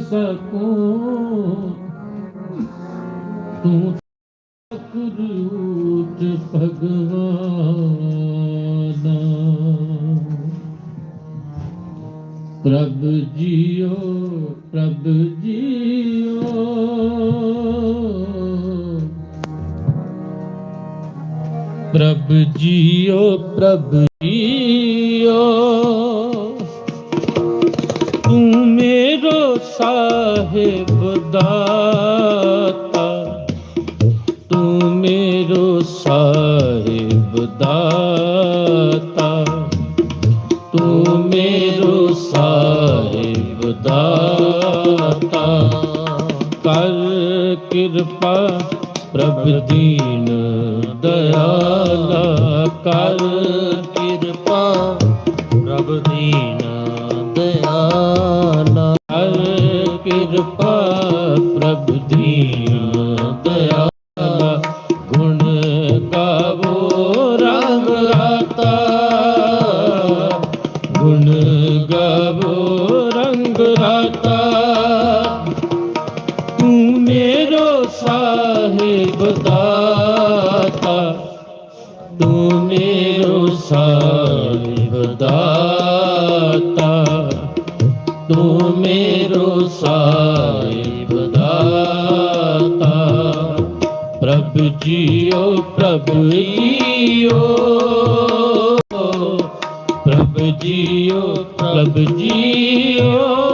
सकूं ਸਾਹਿਬ ਦਾਤਾ, ਤੂੰ ਮੇਰੋ ਸਾਹਿਬ ਦਾਤਾ। ਕਰ ਕਿਰਪਾ ਪ੍ਰਭ ਦੀਨ ਦਇਆਲਾ, ਕਰ ਕਿਰਪਾ ਪ੍ਰਭ ਦੀਨ ਦਇਆਲਾ। ਪ੍ਰਭ ਜੀਓ। ਪ੍ਰਭ ਜੀਓ ਪ੍ਰਭ ਜੀਓ। ਪ੍ਰਭ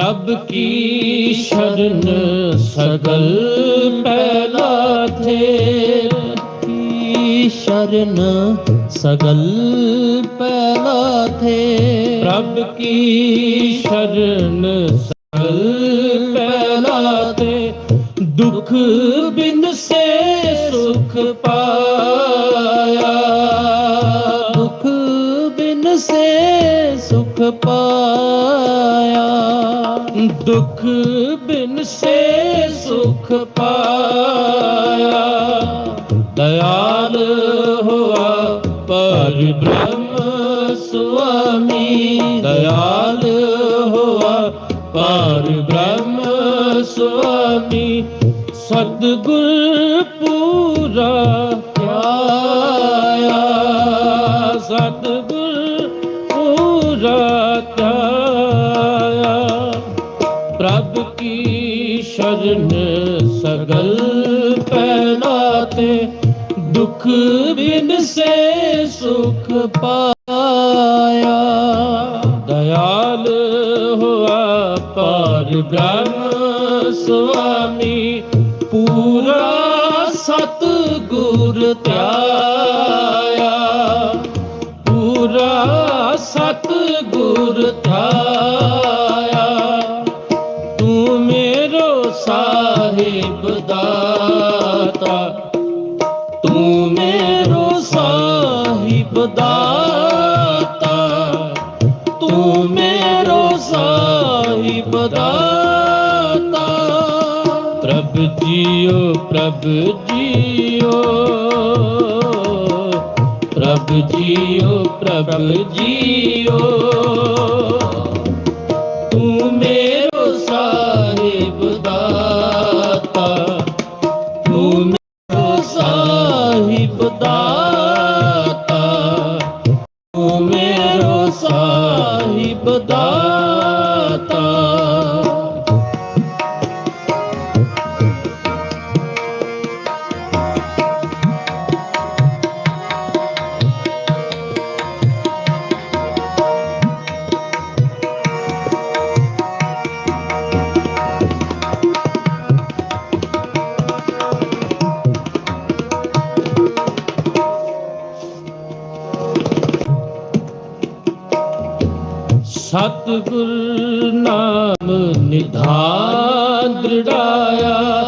ਜੀਓ ਪ੍ਰਭ ਕੀ ਸ਼ਰਨ ਸਗਲ ਪਹਿਲਾ ਥੇ ਕੀ ਸ਼ਰਨ ਸਗਲ ਪਹਿਲਾ ਥੇ ਪ੍ਰਭ ਦਇਆਲ ਹੋਆ ਪਰ ਬ੍ਰਹਮ ਸੁਆਮੀ। ਦਇਆਲ ਹੋਆ ਪਰ ਬ੍ਰਹਮ ਸੁਆਮੀ। ਸਤਿਗੁਰ ਪੂਰਾ ਪਾਇਆ। ਦਇਆਲ ਹੋਆ ਪਰ ਬ੍ਰਹਮ ਸੁਆਮੀ ਪੂਰਾ ਸਤ ਗੁਰ ਧਿਆਇਆ। ਪੂਰਾ ਸਤ ਗੁਰ ਧਿਆਇਆ। ਸਾਹਿਬ ਦਾਤਾ ਤੂੰ ਮੇਰੋ ਸਾਹਿਬ ਦਾਤਾ ਪ੍ਰਭ ਜੀਓ ਪ੍ਰਭ ਜੀਓ ਪ੍ਰਭ ਜੀਓ ਪ੍ਰਭ ਜੀਓ ਨਿਧਾਨ ਦ੍ਰਿੜਾਇਆ।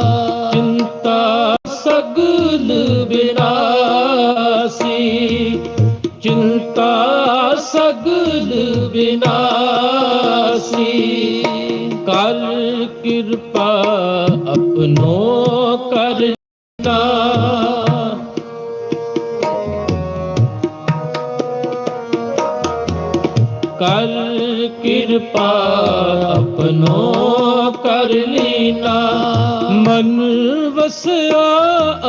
ਕਿਰਪਾ ਆਪਣੋ ਕਰ ਲੀਨਾ ਮਨ ਵਸਿਆ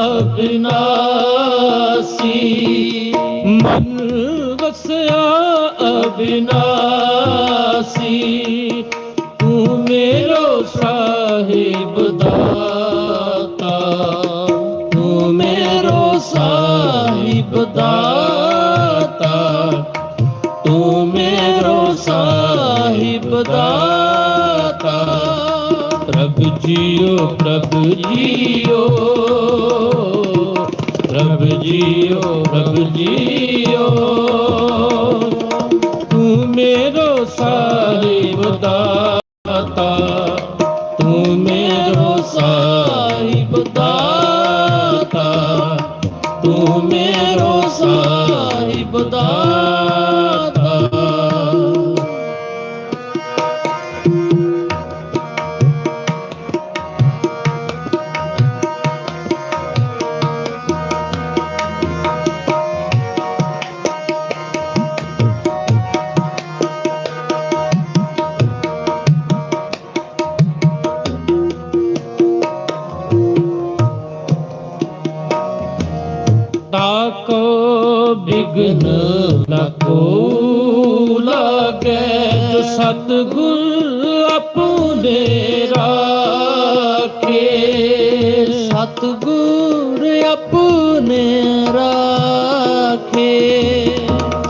ਅਬਿਨਾਸੀ ਮਨ ਵਸਿਆ ਅਬਿਨਾਸੀ ਤੂੰ ਮੇਰੋ ਸਾਹਿਬ ਦਾਤਾ ਤੂੰ ਮੇਰੋ ਸਾਹਿਬ ਦਾਤਾ ਦਾਤਾ ਪ੍ਰਭ ਜੀਓ ਪ੍ਰਭ ਜੀਓ ਪ੍ਰਭ ਜੀਓ ਪ੍ਰਭ ਜੀਓ ਤੂੰ ਮੇਰੋ ਸਾਹਿਬ ਦਾਤਾ ਤੂੰ ਮੇਰੋ ਸਾਹਿਬ ਦਾਤਾ ਤੂੰ ਮੇਰੋ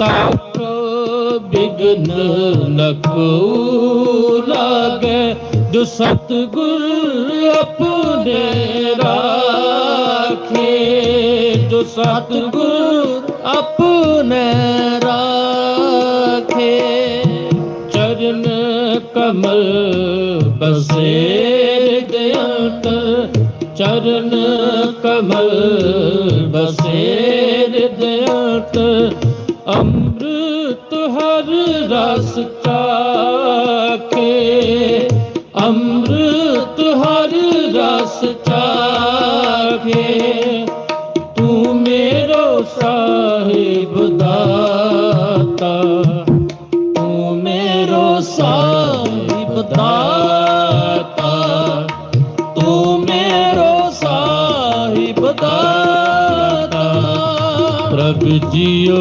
ਤਾਕੋ ਬਿਗਨ ਨ ਕੋ ਲਾਗੇ, ਜੋ ਸਤਗੁਰ ਆਪਣੇ ਰਾਖੇ। ਜੋ ਸਤਗੁਰ ਆਪਣੇ ਰਾਖੇ। ਚਰਨ ਕਮਲ ਬਸੇ ਦਇਆਤ ਚਰਨ ਕਮਲ ਬਸੇ ਦਇਆਤ ਅੰਮ੍ਰਿਤ ਹਰ ਰਸ ਚਾਖੇ ਅੰਮ੍ਰਿਤ ਹਰ ਰਸ ਚਾਖੇ ਤੂੰ ਮੇਰੋ ਸਾਹਿਬ ਦਾਤਾ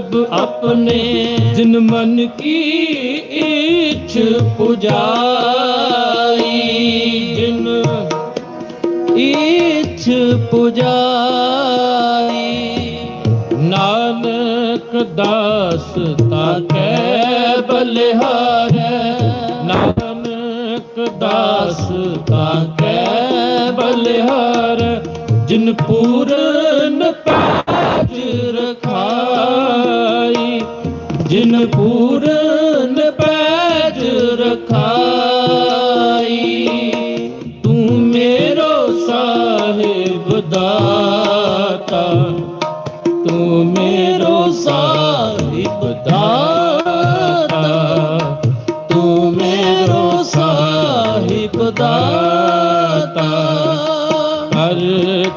ਪ੍ਰਭ ਆਪਣੇ ਜਿਨ ਮਨ ਕੀ ਇੱਛ ਪੁਜਾਈ, ਜਿਨ ਇਛ ਪੁਜਾਈ। ਨਾਨਕ ਦਾਸ ਤਾਕੈ ਬਲਿਹਾਰੈ, ਨਾਨਕ ਦਾਸ ਤਾਕੈ ਬਲਿਹਾਰੈ, ਜਿਨ ਪੂਰਨ ਪੈਜ ਜਿਨ ਪੂਰਨ ਪੈਜ ਰਖਾਈ, ਤੂੰ ਮੇਰੋ ਸਾਹਿਬ ਦਾਤਾ। ਤੂੰ ਮੇਰੋ ਸਾਹਿਬ ਦਾਤਾ। ਤੂੰ ਮੇਰੋ ਸਾਹਿਬ ਦਾਤਾ। ਹਰ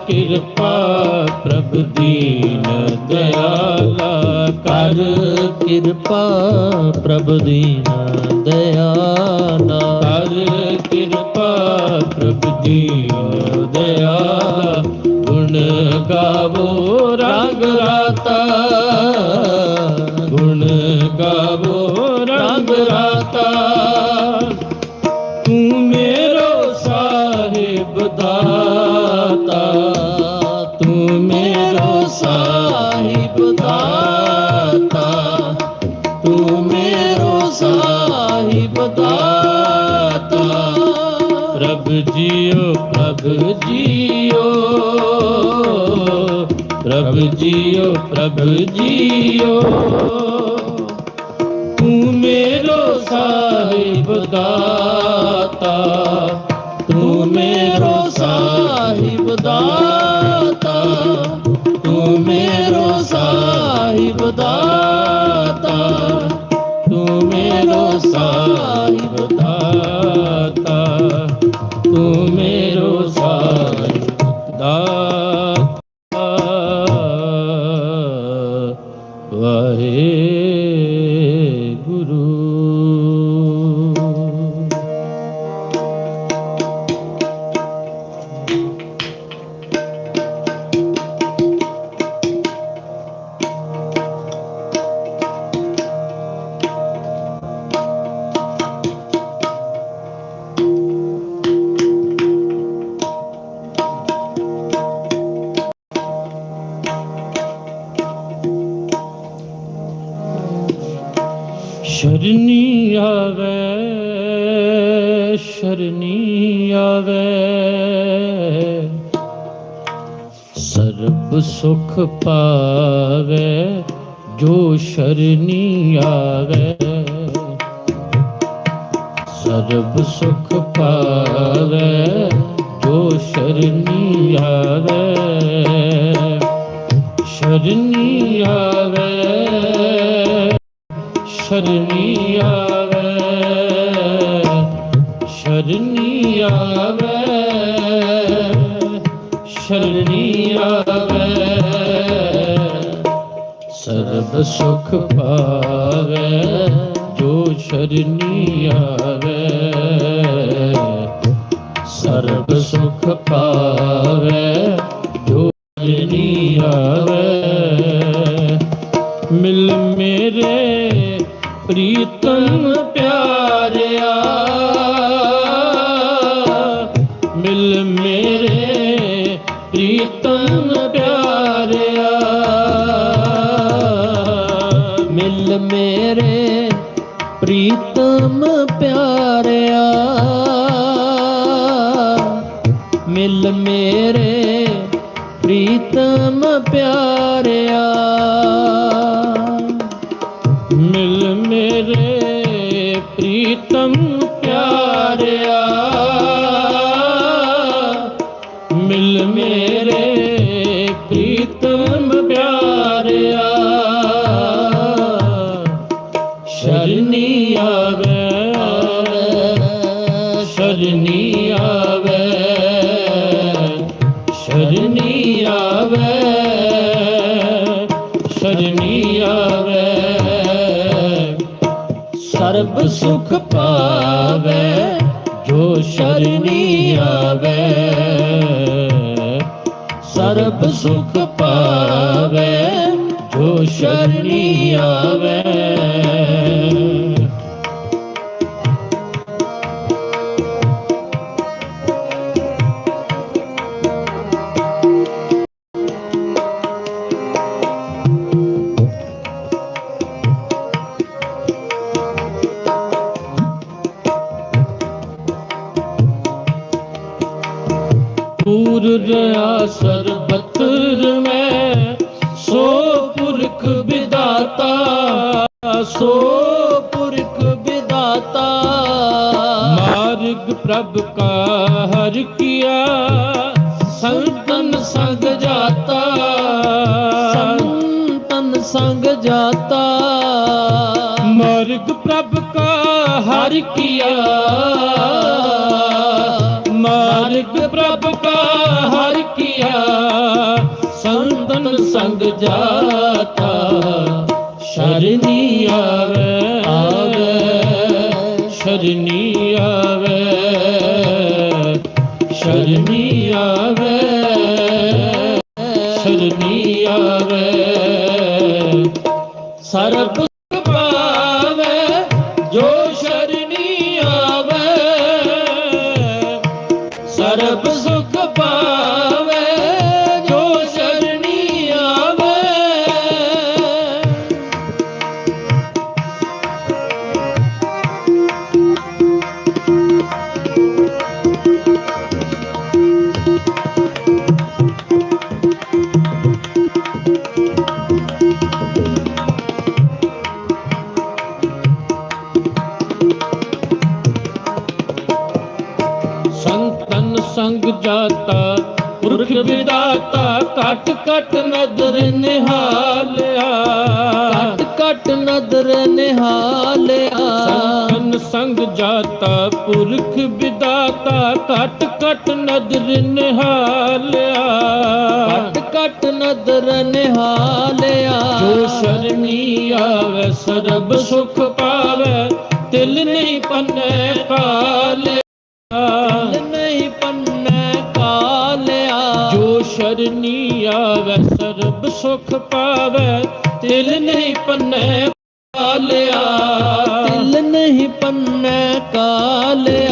ਕਿਰਪਾ ਪ੍ਰਭ ਦੀਨ ਦਇਆਲਾ ਕਰ ਕਿਰਪਾ ਪ੍ਰਭ ਦੀਨ ਦਇਆਲਾ ਕਰ ਕਿਰਪਾ ਪ੍ਰਭ ਦੀਨ ਦਇਆਲਾ ਗੁਣ ਗਾਵੋ ਰੰਗ ਰਾਤਾ। ਗੁਣ ਗਾਵੋ ਰੰਗ ਰਾਤਾ। ਜੀਓ ਪ੍ਰਭ ਜੀਓ ਪ੍ਰਭ ਜੀਓ ਪ੍ਰਭ ਜੀਓ ਤੂੰ ਮੇਰੋ ਸਾਹਿਬ ਦਾਤਾ। ਤੂੰ ਮੇਰੋ ਸਾਹਿਬ ਦਾਤਾ। ਆਵੇ। ਸਰਬ ਸੁਖ ਪਾਵੇ, ਜੋ ਸ਼ਰਨੀ ਆਵੇ। ਸਰਬ ਸੁਖ ਪਾਵੇ, ਜੋ ਸ਼ਰਨੀ ਆਵੇ। ਸ਼ਰਨੀ ਆਵੇ ਸ਼ਰਨੀ ਆਵੇ। ਸ਼ਰਨੀ ਆਵੇ ਸ਼ਰਨੀ ਆਵੇ। ਸਰਬ ਸੁਖ ਪਾਵੇ ਜੋ ਸ਼ਰਨੀ ਆਵੇ। ਸਰਬ ਸੁਖ ਪਾਵੇ ਮੇਰੇ ਪਾਵੇ ਜੋ ਸ਼ਰਨੀ ਆਵੇ। ਸਰਬ ਸੁਖ ਪਾਵੇ ਜੋ ਸ਼ਰਨੀ ਆਵੇ। ਸੰਗ ਜਾਤਾ। ਮਾਰਗ ਪ੍ਰਭ ਕਾ ਹਰ ਕੀਆ। ਮਾਰਗ ਪ੍ਰਭ ਕਾ ਹਰ ਕੀਆ। ਸੰਤਨ ਸੰਗ ਜਾਤਾ। ਸ਼ਰਨੀ ਆਵੇ। ਸਰਬ ਕਟ ਕਟ ਨਦਰ ਨਿਹਾਲਿਆ। ਕਟ ਕਟ ਨਦਰ ਨਿਹਾਲਿਆ। ਜੋ ਸ਼ਰਨੀ ਆਵੇ ਸਰਬ ਸੁਖ ਪਾਵੇ ਤਿਲ ਨਹੀਂ ਪੰਨੇ ਕਾਲਿਆ ਨਹੀਂ ਪੰਨੇ ਕਾਲਿਆ ਜੋ ਸ਼ਰਨੀ ਆਵੇ ਸਰਬ ਸੁਖ ਪਾਵੇ ਤਿਲ ਨਹੀਂ ਪੰਨੇ ਕਾਲਿਆ ਦਿਲ ਨਹੀਂ ਪੰਨੇ ਕਾਲਿਆ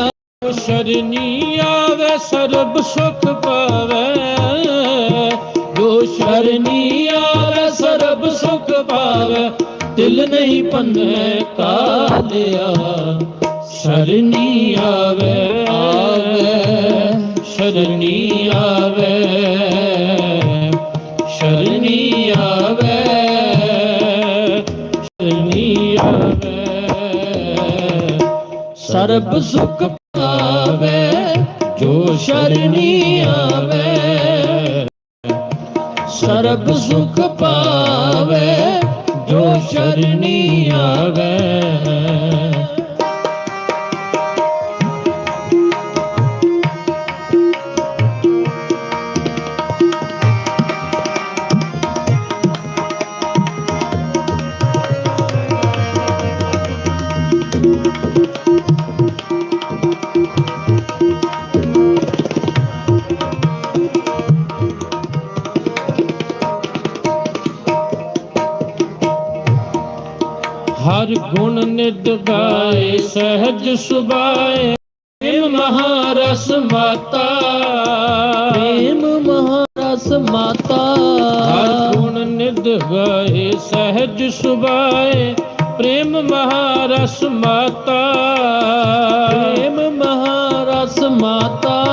ਸ਼ਰਨੀ ਆਵੇ, ਸਰਬ ਸੁਖ ਪਾਵੇ। ਜੋ ਸ਼ਰਨੀ ਆਵੇ, ਸਰਬ ਸੁਖ ਪਾਵੇ। ਦਿਲ ਨਹੀਂ ਪੰਨੇ ਕਾਲਿਆ। ਸ਼ਰਨੀ ਆਵੇ ਆਵੇ। ਸ਼ਰਨੀ ਆਵੇ। ਸ਼ਰਨੀ ਆਵੇ। ਸ਼ਰਨੀ ਆਵੇ। ਸਰਬ ਸੁਖ ਜੋ ਸ਼ਰਨੀ ਆਵੇ ਸਰਬ ਸੁਖ ਪਾਵੇ ਜੋ ਸ਼ਰਨੀ ਆਵੇ। ਨਿਤ ਗਾਏ ਸਹਿਜ ਸੁਭਾਏ। ਪ੍ਰੇਮ ਮਹਾਰਸ ਮਾਤਾ। ਪ੍ਰੇਮ ਮਹਾਰਸ ਮਾਤਾ। ਹਰ ਗੁਣ ਨਿਤ ਗਾਏ ਸਹਿਜ ਸੁਭਾਏ। ਪ੍ਰੇਮ ਮਹਾਰਸ ਮਾਤਾ। ਪ੍ਰੇਮ ਮਹਾਰਸ ਮਾਤਾ।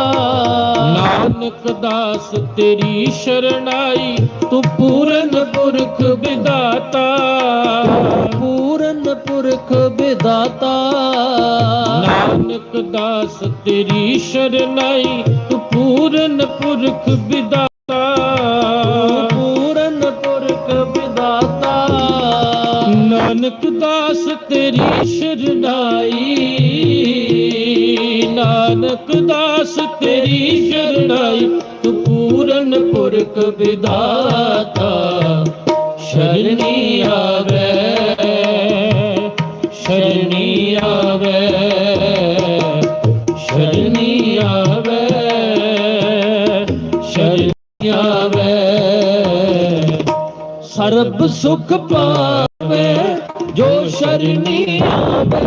ਨਾਨਕ ਦਾਸ ਤੇਰੀ ਸ਼ਰਣਾਈ ਤੂੰ ਪੂਰਨ ਪੁਰਖ ਵਿਦਾਤਾ ਪੂਰਨ ਪੁਰਖ ਵਿਦਾਤਾ ਨਾਨਕ ਦਾਸ ਤੇਰੀ ਸ਼ਰਨਾਈ ਤੂੰ ਪੂਰਨ ਪੁਰਖ ਵਿਦਾਤਾ ਪੂਰਨ ਪੁਰਖ ਵਿਦਾਤਾ ਨਾਨਕ ਦਾਸ ਤੇਰੀ ਸ਼ਰਨਾਈ। ਨਾਨਕ ਦਾਸ ਤੇਰੀ ਸ਼ਰਨਾਈ ਤੂੰ ਪੂਰਨ ਪੁਰਖ ਵਿਦਾਤਾ ਸ਼ਰਨੀ ਆਵੇ ਸਰਬ ਸੁਖ ਪਾਵੇ ਜੋ ਸ਼ਰਨੀ ਆਵੇ।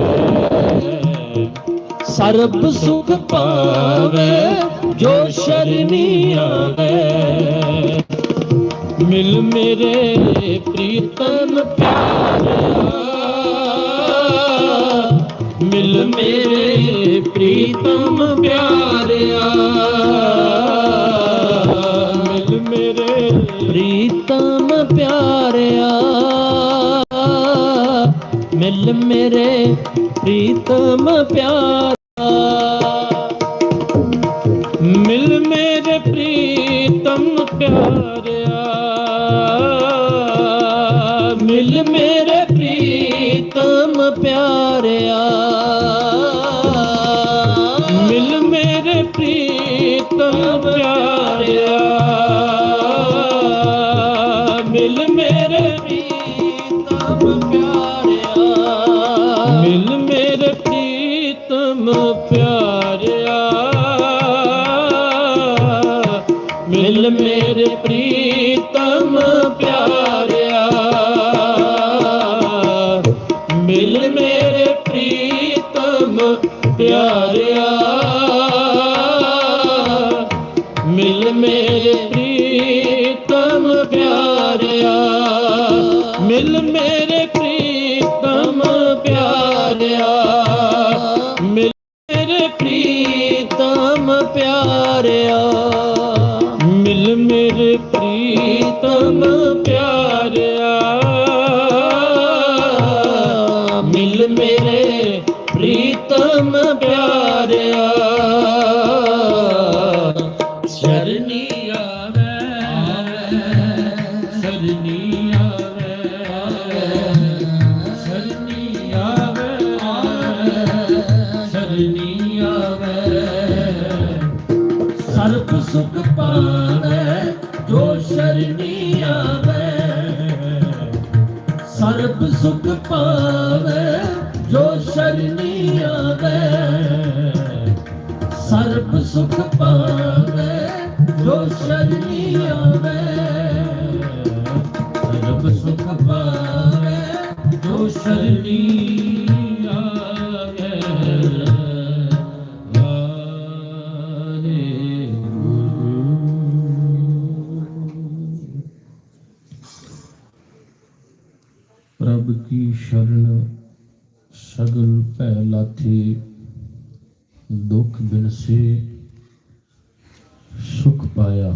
ਸਰਬ ਸੁਖ ਪਾਵੇ ਜੋ ਸ਼ਰਨੀ ਆਵੇ। ਮਿਲ ਮੇਰੇ ਪ੍ਰੀਤਮ ਪਿਆਰਿਆ। ਮਿਲ ਮੇਰੇ ਪ੍ਰੀਤਮ ਪਿਆਰਿਆ। ਮਿਲ ਮੇਰੇ ਪ੍ਰੀਤਮ ਪਿਆਰਿਆ। ਮਿਲ ਮੇਰੇ ਪ੍ਰੀਤਮ ਪਿਆਰਿਆ। ਮਿਲ ਮੇਰੇ ਪ੍ਰੀਤਮ ਪਿਆਰਿਆ। ਮਿਲ ਮੇਰੇ ਪ੍ਰੀਤਮ ਪਿਆਰਿਆ ਮਿਲ ਮੇਰੇ ਪ੍ਰੀਤਮ ਜੋ ਆਵੇ। ਸਰਬ ਸੁਖ ਪਾ ਸੁਖ ਪਾਇਆ।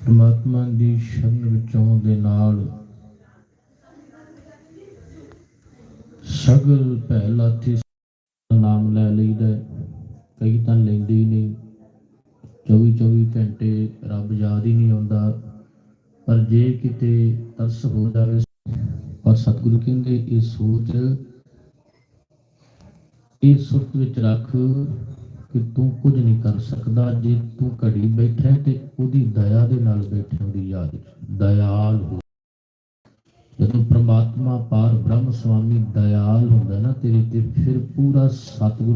ਪਰਮਾਤਮਾ ਦੀ ਸ਼ਰਨ ਵਿੱਚੋਂ ਦੇ ਨਾਲ ਸਗਲ ਭੈ ਲਾਥੀ ਨਾਮ ਲੈ ਲਈਦਾ ਕਈ ਤਾਂ ਲੈਂਦੇ ਹੀ ਨਹੀਂ। 24 24 ਘੰਟੇ ਰੱਬ ਯਾਦ ਹੀ ਨਹੀਂ ਆਉਂਦਾ। ਪਰ ਜੇ ਕਿਤੇ ਤਰਸ ਹੋ ਜਾਵੇ, ਪਰ ਸਤਿਗੁਰੂ ਕਹਿੰਦੇ ਇਹ ਸੋਚ, ਇਹ ਸੁਰਤ ਵਿੱਚ ਰੱਖ ਕਿ ਤੂੰ ਕੁਝ ਨਹੀਂ ਕਰ ਸਕਦਾ ਜੇ ਤੂੰ ਘੜੀ ਬੈਠਾ ਤੇ ਉਹਦੀ ਦਇਆ ਦੇ ਨਾਲ ਬੈਠਾ ਉਹਦੀ ਯਾਦ ਵਿੱਚ। ਦਇਆਲ ਹੋ। ਜਦੋਂ ਪ੍ਰਮਾਤਮਾ ਪਾਰ ਬ੍ਰਹਮ ਸੁਆਮੀ ਦਇਆਲ ਹੁੰਦਾ ਨਾ ਤੇਰੇ ਤੇ ਫਿਰ ਪੂਰਾ ਸਤਿਗੁਰ